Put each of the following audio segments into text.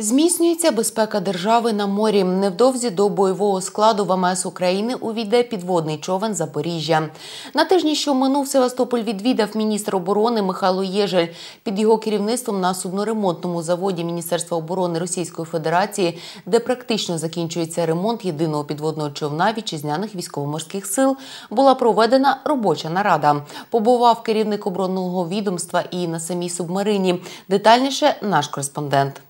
Зміцнюється безпека держави на морі. Невдовзі до бойового складу ВМС України увійде підводний човен Запоріжжя. На тижні, що минув Севастополь, відвідав міністр оборони Михайло Єжель. Під його керівництвом на судноремонтному заводі Міністерства оборони Російської Федерації, де практично закінчується ремонт єдиного підводного човна вітчизняних військово-морських сил, була проведена робоча нарада. Побував керівник оборонного відомства і на самій субмарині. Детальніше наш кореспондент.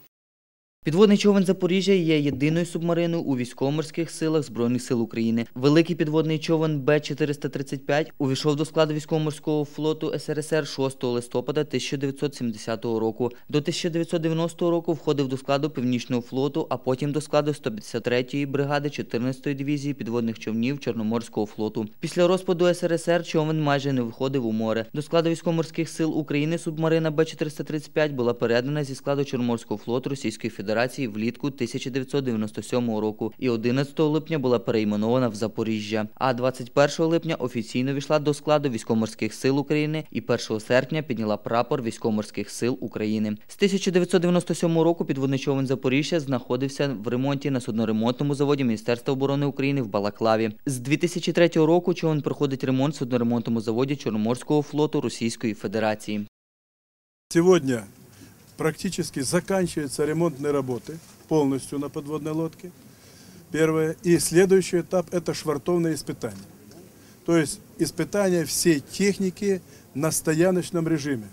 Підводний човен Запоріжжя є єдиною субмариною у військово-морських силах Збройних сил України. Великий підводний човен Б-435 увійшов до складу військово-морського флоту СРСР 6 листопада 1970 року. До 1990 року входив до складу Північного флоту, а потім до складу 153-ї бригади 14-ї дивізії підводних човнів Чорноморського флоту. Після розпаду СРСР човен майже не виходив у море. До складу військово-морських сил України субмарина Б-435 була передана зі складу Чорноморського флоту Російської Федерації Федерації влітку 1997 року і 11 липня була перейменована в Запоріжжя. А 21 липня офіційно війшла до складу військово-морських сил України і 1 серпня підняла прапор військово-морських сил України. З 1997 року підводний човен Запоріжжя знаходився в ремонті на судноремонтному заводі Міністерства оборони України в Балаклаві. З 2003 року човен проходить ремонт в судноремонтному заводі Чорноморського флоту Російської Федерації. Сьогодні практически заканчиваются ремонтные работы полностью на подводной лодке. Первое. И следующий этап – это швартовные испытания. То есть испытания всей техники на стояночном режиме.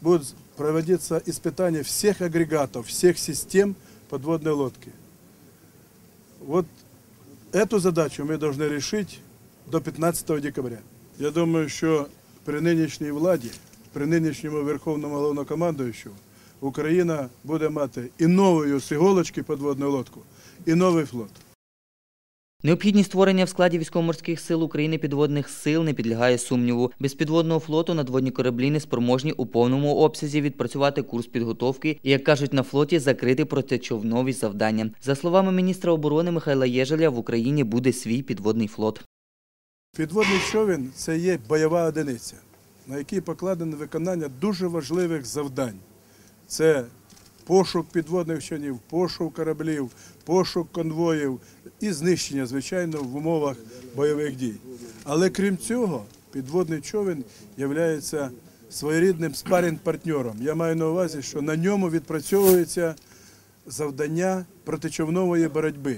Будут проводиться испытания всех агрегатов, всех систем подводной лодки. Вот эту задачу мы должны решить до 15 декабря. Я думаю, що при нинішній владі, при нинішньому Верховному головнокомандуючому Україна буде мати і новою з іголочки подводну лодку, і новий флот. Необхідність створення в складі військово-морських сил України підводних сил не підлягає сумніву. Без підводного флоту надводні кораблі не спроможні у повному обсязі відпрацювати курс підготовки і, як кажуть на флоті, закрити протичовнові завдання. За словами міністра оборони Михайла Єжеля, в Україні буде свій підводний флот. Підводний човен це є бойова одиниця, на якій покладено виконання дуже важливих завдань. Це пошук підводних човнів, пошук кораблів, пошук конвоїв і знищення, звичайно, в умовах бойових дій. Але крім цього, підводний човен є своєрідним спарінг-партнером. Я маю на увазі, що на ньому відпрацьовується завдання протичовнової боротьби.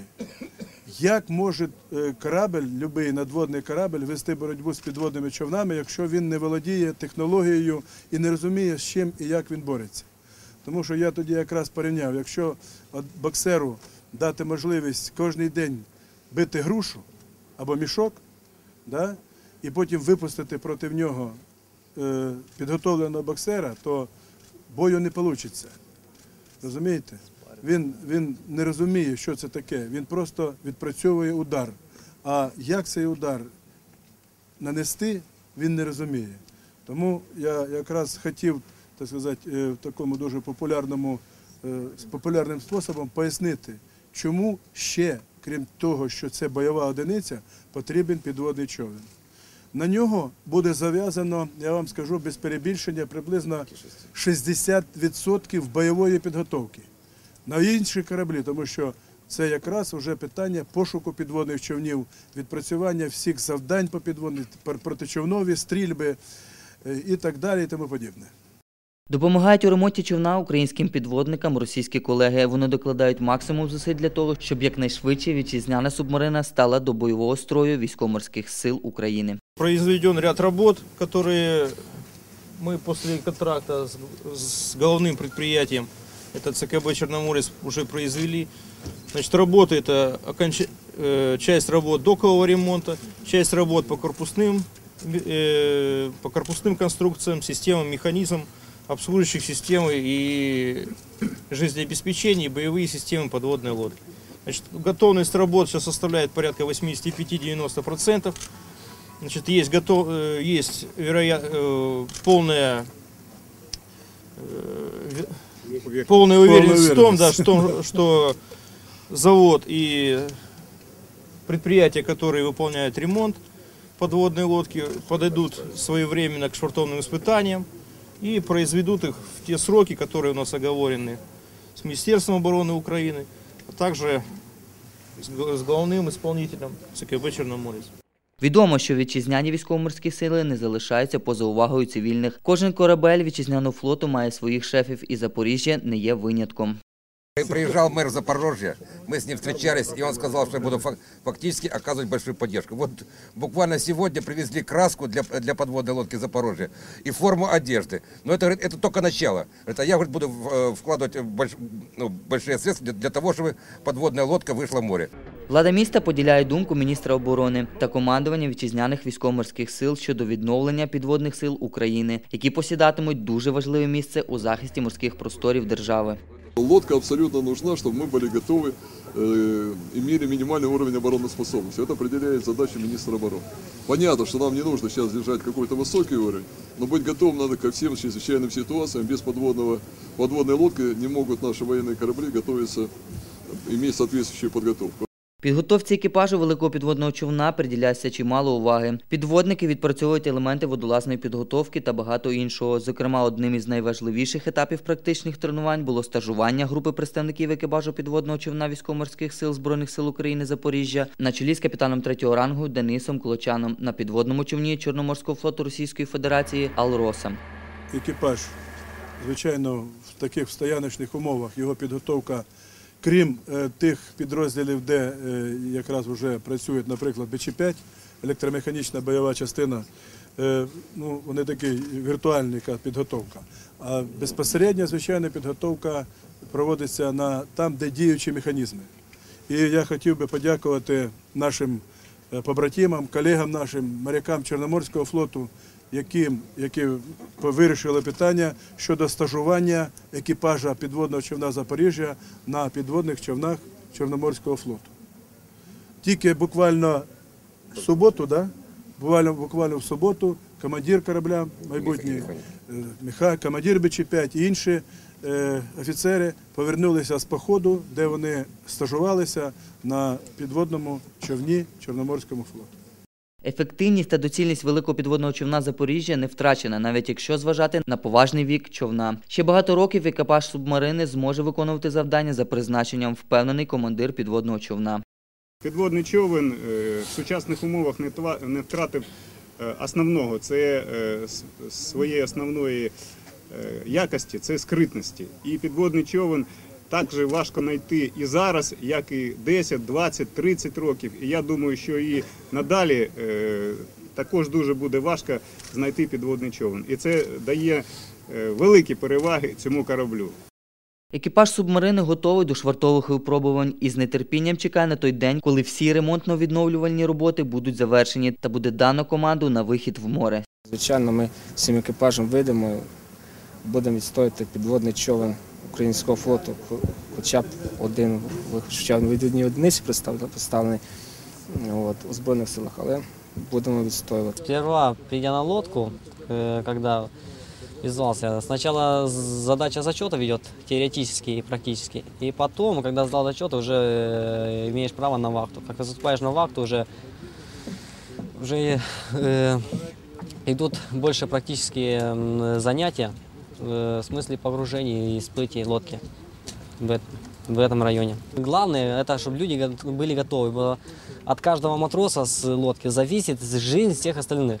Як може е, корабль, будь-який надводний корабль, вести боротьбу з підводними човнами, якщо він не володіє технологією і не розуміє, з чим і як він бореться? Тому що я тоді якраз порівняв, якщо боксеру дати можливість кожен день бити грушу або мішок, да, і потім випустити проти нього е, підготовленого боксера, то бою не вийде. Розумієте? Він, Він не розуміє, що це таке. Він просто відпрацьовує удар. А як цей удар нанести, він не розуміє. Тому я якраз хотів так сказати, е, в такому дуже популярному е, популярним способом пояснити, чому ще, крім того, що це бойова одиниця, потрібен підводний човен. На нього буде зав'язано, я вам скажу без перебільшення, приблизно 60% бойової підготовки на інші кораблі, тому що це якраз вже питання пошуку підводних човнів, відпрацювання всіх завдань по підводних, протичовнові стрільби е, і так далі, і тому подібне. Допомагають у ремонті човна українським підводникам російські колеги. Вони докладають максимум зусиль для того, щоб якнайшвидше вітчизняна субмарина стала до бойового строю військово-морських сил України. Произведен ряд робот, які ми після контракту з головним підприємством, це ЦКБ Чорноморець, вже произвели. Значит, работы это оконч... Э, часть работ докового ремонта, часть работ по корпусным, э, по корпусным конструкциям, системам, механизмам Обслуживающих системы и жизнеобеспечения, и боевые системы подводной лодки. Значит, готовность работ сейчас составляет порядка 85-90%. Значит, есть, готов, э, есть вероят, э, полная, э, полная уверенность в том, да, что, что завод и предприятия, которые выполняют ремонт подводной лодки, подойдут своевременно к швартовным испытаниям и произведут их в те сроки, которые у нас оговорены. с Министерством обороны Украины, а также с г- с главным исполнителем ЦКБ «Черноморец». Відомо, що вітчизняні військово-морські сили не залишаються поза увагою цивільних. Кожен корабель вітчизняного флоту має своїх шефів, і Запоріжжя не є винятком. Приезжал мэр Запорожья, мы с ним встречались, и он сказал, что я буду фак- фактически оказывать большую поддержку. Вот буквально сегодня привезли краску для, для подводной лодки Запорожья и форму одежды. Но это, говорит, это только начало. Это я говорит, буду э, вкладывать больш- ну, большие средства для, для того, чтобы подводная лодка вышла в море. Влада міста поділяє думку міністра оборони та командування вітчизняних військово-морських сил щодо відновлення підводних сил України, які посідатимуть дуже важливе місце у захисті морських просторів держави. Лодка абсолютно нужна, чтобы мы были готовы, э, имели минимальный уровень обороноспособности. Это определяет задачу министра обороны. Понятно, что нам не нужно сейчас держать какой-то высокий уровень, но быть готовым надо ко всем чрезвычайным ситуациям. Без подводного, подводной лодки не могут наши военные корабли готовиться, иметь соответствующую подготовку. Підготовці екіпажу великого підводного човна приділяється чимало уваги. Підводники відпрацьовують елементи водолазної підготовки та багато іншого. Зокрема, одним із найважливіших етапів практичних тренувань було стажування групи представників екіпажу підводного човна військово-морських сил Збройних сил України Запоріжжя на чолі з капітаном третього рангу Денисом Колочаном на підводному човні Чорноморського флоту Російської Федерації Алроса. екіпаж, звичайно, в таких стояночних умовах його підготовка, крім е, тих підрозділів, де е, якраз вже працюють, наприклад, БЧ-5, електромеханічна бойова частина, е, ну, вони такі віртуальні підготовка. А безпосередня, звичайно, підготовка проводиться там, де діючі механізми. І я хотів би подякувати нашим побратимам, колегам нашим, морякам Чорноморського флоту, яким, які вирішили питання щодо стажування екіпажа підводного човна Запоріжжя на підводних човнах Чорноморського флоту. Тільки буквально в суботу, да? буквально, буквально в суботу командир корабля, майбутній Міха- е, Міха, командир БЧ-5 і інші е, офіцери повернулися з походу, де вони стажувалися на підводному човні Чорноморському флоту. Ефективність та доцільність великого підводного човна Запоріжжя не втрачена, навіть якщо зважати на поважний вік човна. Ще багато років екіпаж субмарини зможе виконувати завдання за призначенням, впевнений командир підводного човна. Підводний човен е, в сучасних умовах не втратив е, основного. Це е, своєї основної якості, це скритності. І підводний човен так же важко знайти і зараз, як і 10, 20, 30 років. І я думаю, що і надалі е, також дуже буде важко знайти підводний човен. І це дає е, великі переваги цьому кораблю. Екіпаж субмарини готовий до швартових випробувань і з нетерпінням чекає на той день, коли всі ремонтно-відновлювальні роботи будуть завершені та буде дано команду на вихід в море. Звичайно, ми всім екіпажем вийдемо, будемо відстояти підводний човен українського флоту, хо- хоча б один, хоча б відвідні одиниці представ- представлений от, у Збройних силах, але будемо відстоювати. Сперва, придя на лодку, э, когда призвался, сначала задача зачета ведет теоретически и практически. И потом, когда сдал зачет, уже э, имеешь право на вахту. Как заступаешь на вахту, уже, уже э, идут больше практические м, занятия э, в смысле погружения и всплытия лодки в, эт- в этом районе. Главное, это чтобы люди го- были готовы. было от каждого матроса с лодки зависит жизнь всех остальных.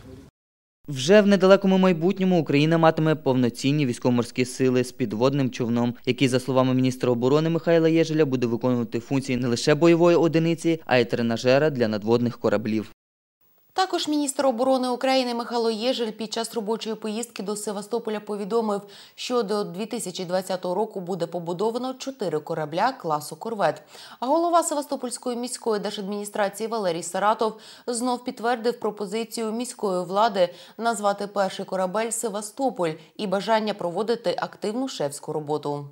Вже в недалекому майбутньому Україна матиме повноцінні військово-морські сили з підводним човном, який, за словами міністра оборони Михайла Єжеля, буде виконувати функції не лише бойової одиниці, а й тренажера для надводних кораблів. Також міністр оборони України Михайло Єжель під час робочої поїздки до Севастополя повідомив, що до 2020 року буде побудовано чотири корабля класу корвет. А голова Севастопольської міської держадміністрації Валерій Саратов знов підтвердив пропозицію міської влади назвати перший корабель Севастополь і бажання проводити активну шефську роботу.